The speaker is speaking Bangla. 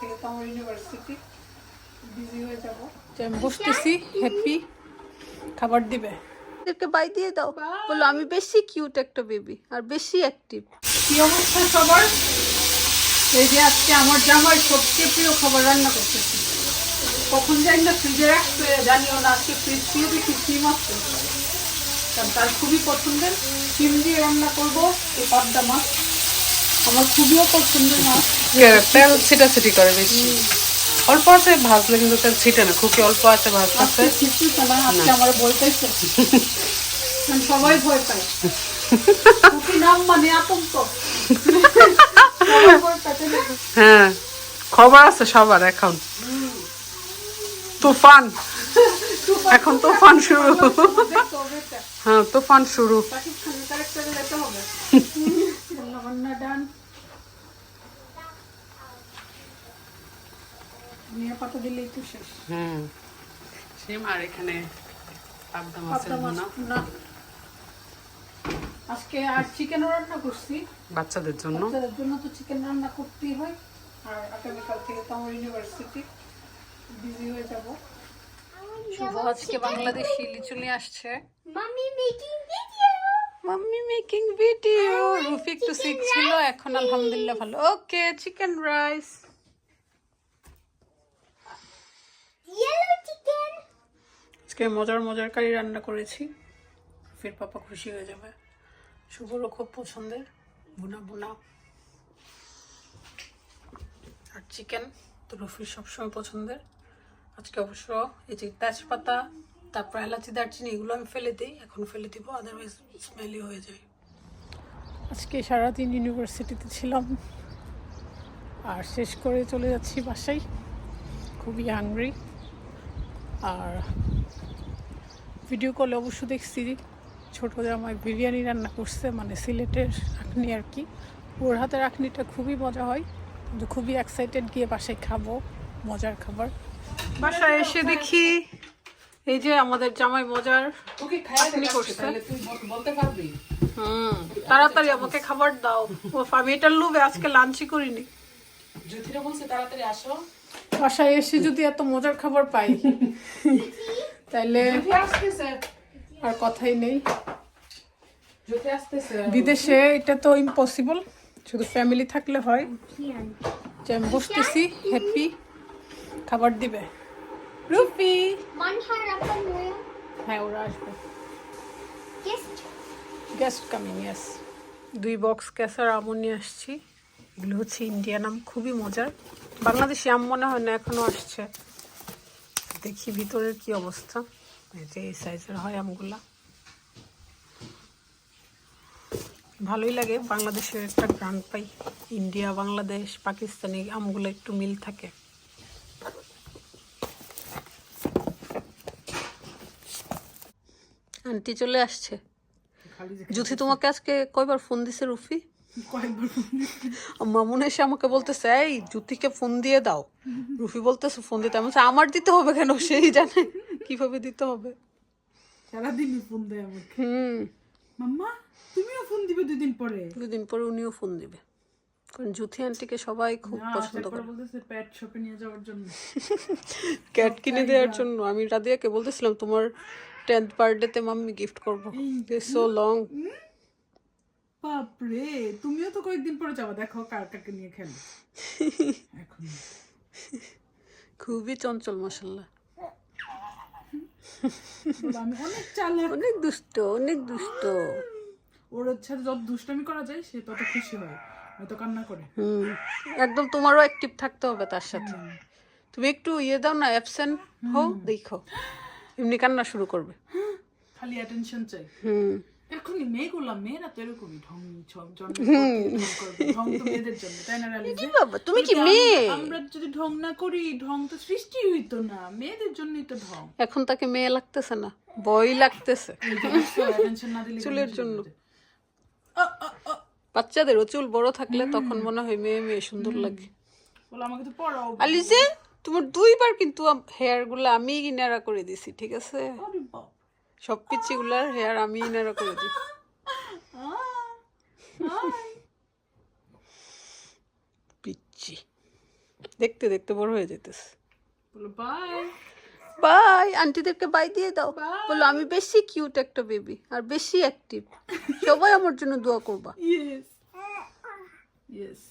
থেকে তো আমার ইউনিভার্সিটি বিজি হয়ে যাব। আমি বসতেছি হ্যাপি খাবার দিবে। এদেরকে বাই দিয়ে দাও। বলো আমি বেশি কিউট একটা বেবি আর বেশি অ্যাক্টিভ কি অবস্থা সবার? এই যে আজকে আমার জামাই সবচেয়ে প্রিয় খাবার রান্না করতেছি। কখন যাই না ফ্রিজে রাখতে জানিও না আজকে ফ্রিজ দিয়ে দেখি সিম আছে কারণ তার খুবই পছন্দের। সিম দিয়ে রান্না করব এই পাবদা মাছ। আমার খুবই পছন্দ মাছ তেল ছিটাছিটি করে বেশি। অল্প আছে ভাজলে কিন্তু তেল ছিটে না। খুবই অল্প আছে ভাজতেছে না। আমার ভয় পাইছে। সবাই ভয় পায়। নাম মানে আতঙ্ক। না? হ্যাঁ খবর আছে সবার এখন। তুফান। এখন তুফান শুরু। হ্যাঁ তুফান শুরু। রান্না বান্না ডান নিয়ে পাতা দিলেই তো শেষ। হুম। সেম আর এখানে পাবদা মাছের। আজকে আর চিকেনও রান্না করছি। বাচ্চাদের জন্য। বাচ্চাদের জন্য তো চিকেন রান্না করতেই হয়। আর আগামীকাল থেকে তো আমার ইউনিভার্সিটি বিজি হয়ে যাব। শুভ আজকে বাংলাদেশি লিচুলি আসছে। Making video. Mummy making video রুফি একটু শিখছিল এখন আলহামদুলিল্লাহ ভালো। ওকে চিকেন রাইস আজকে মজার মজার কারি রান্না করেছি। ফির পাপা খুশি হয়ে যাবে। শুভরও খুব পছন্দের। বুনা বুনা। আর চিকেন তো রফির সবসময় পছন্দের। আজকে অবশ্য এই যে তেজপাতা, তারপর এলাচি, দারচিনি, এগুলো আমি ফেলে দিই। এখন ফেলে দিব আদারওয়াইজ স্মেলি হয়ে যায় আজকে সারাদিন ইউনিভার্সিটিতে ছিলাম। আর শেষ করে চলে যাচ্ছি বাসায়। খুবই হাংরি আর ভিডিও কলে অবশ্য দেখছি ছোটো জামাই বিরিয়ানি রান্না করছে মানে সিলেটের আখনি আর কি। ওর হাতের আখনিটা খুবই মজা হয় কিন্তু খুবই এক্সাইটেড গিয়ে বাসায় খাব মজার খাবার। বাসায় এসে দেখি এই যে আমাদের জামাই মজার করছে। বলতে পারবি? হুম তাড়াতাড়ি আমাকে খাবার দাও। ও আমি এটার লোভে আজকে লাঞ্চই করিনি। জ্যোতিরা বলছে তাড়াতাড়ি আসো। বাসায় এসে যদি এত মজার খাবার পাই তাহলে আর কথাই নেই। বিদেশে এটা তো ইম্পসিবল শুধু ফ্যামিলি থাকলে হয়। যে আমি বসতেছি হ্যাপি খাবার দিবে। রুপি. হ্যাঁ ওরা আসবে. গেস্ট কামিং ইয়াস দুই বক্স ক্যাসার আমন নিয়ে আসছি। এগুলো হচ্ছে ইন্ডিয়ান আম খুবই মজার। বাংলাদেশি আম মনে হয় না এখনও আসছে। দেখি ভিতরের কি অবস্থা। এই যে এই সাইজের হয় আমগুলা। ভালোই লাগে বাংলাদেশের একটা গ্রান পাই। ইন্ডিয়া বাংলাদেশ পাকিস্তানি আমগুলো একটু মিল থাকে। আন্টি চলে আসছে। জুথি তোমাকে আজকে কয়বার ফোন দিছে রুফি? মামুন এসে আমাকে বলতেছে এই জুতিকে ফোন দিয়ে দাও। রুফি বলতেছে ফোন দিতে। আমি আমার দিতে হবে কেন? সেই জানে। কীভাবে দিতে হবে? সারাদিনই ফোন দেয় আমাকে। হুম। মাম্মা তুমিও ফোন দিবে দুই দিন পরে? দুদিন পরে উনিও ফোন দিবে। কারণ জুথি আন্টিকে সবাই খুব পছন্দ করে। বলতেছে প্যাট শপে নিয়ে যাওয়ার জন্য। ক্যাট কিনে দেওয়ার জন্য। আমি রাদিয়াকে বলতেছিলাম তোমার টেন্থ বার্থডেতে মাম্মি গিফট করব। সো লং বাপরে তুমিও তো কয়েকদিন পরে যাবা। দেখো কার কাকে নিয়ে খেলো এখন খুবই চঞ্চল মশাল্লা আমি অনেক চালাক। অনেক দুষ্ট অনেক দুষ্ট। ওর হচ্ছে যত দুষ্টামি করা যায় সে তত খুশি হয় হয়তো কান্না করে। হুম একদম তোমারও অ্যাক্টিভ থাকতে হবে তার সাথে। তুমি একটু ইয়ে দাও না অ্যাবসেন্ট হও দেখো। এমনি কান্না শুরু করবে। খালি অ্যাটেনশন চাই। হুম। এখনই মেয়েরা তো এরকমই ঢং ছম ঢং তো মেয়েদের জন্য তাই না রালি যে? বাবা তুমি কি মেয়ে আমরা- যদি ঢং না করি ঢং তো সৃষ্টি হইতো না মেয়েদের জন্যই তো ঢং এখন তাকে মেয়ে লাগতেছে না বই লাগতেছে চুলের জন্য। বাচ্চাদেরও চুল বড় থাকলে তখন মনে হয় মেয়ে মেয়ে সুন্দর লাগে বলো আমাকে তো পড়াও আলিজে তোমার দুইবার কিন্তু হেয়ারগুলো আমি ইনারা করে দিছি ঠিক আছে সব পিচ্ছিগুলার হেয়ার আমি ইনারা করে দিই। পিচ্ছি। দেখতে দেখতে বড় হয়ে যেতেছে। বাই। বাই। আন্টিদেরকে বাই দিয়ে দাও। বলো আমি বেশি কিউট একটা বেবি আর বেশি অ্যাক্টিভ। সবাই আমার জন্য দোয়া করবা। Yes yes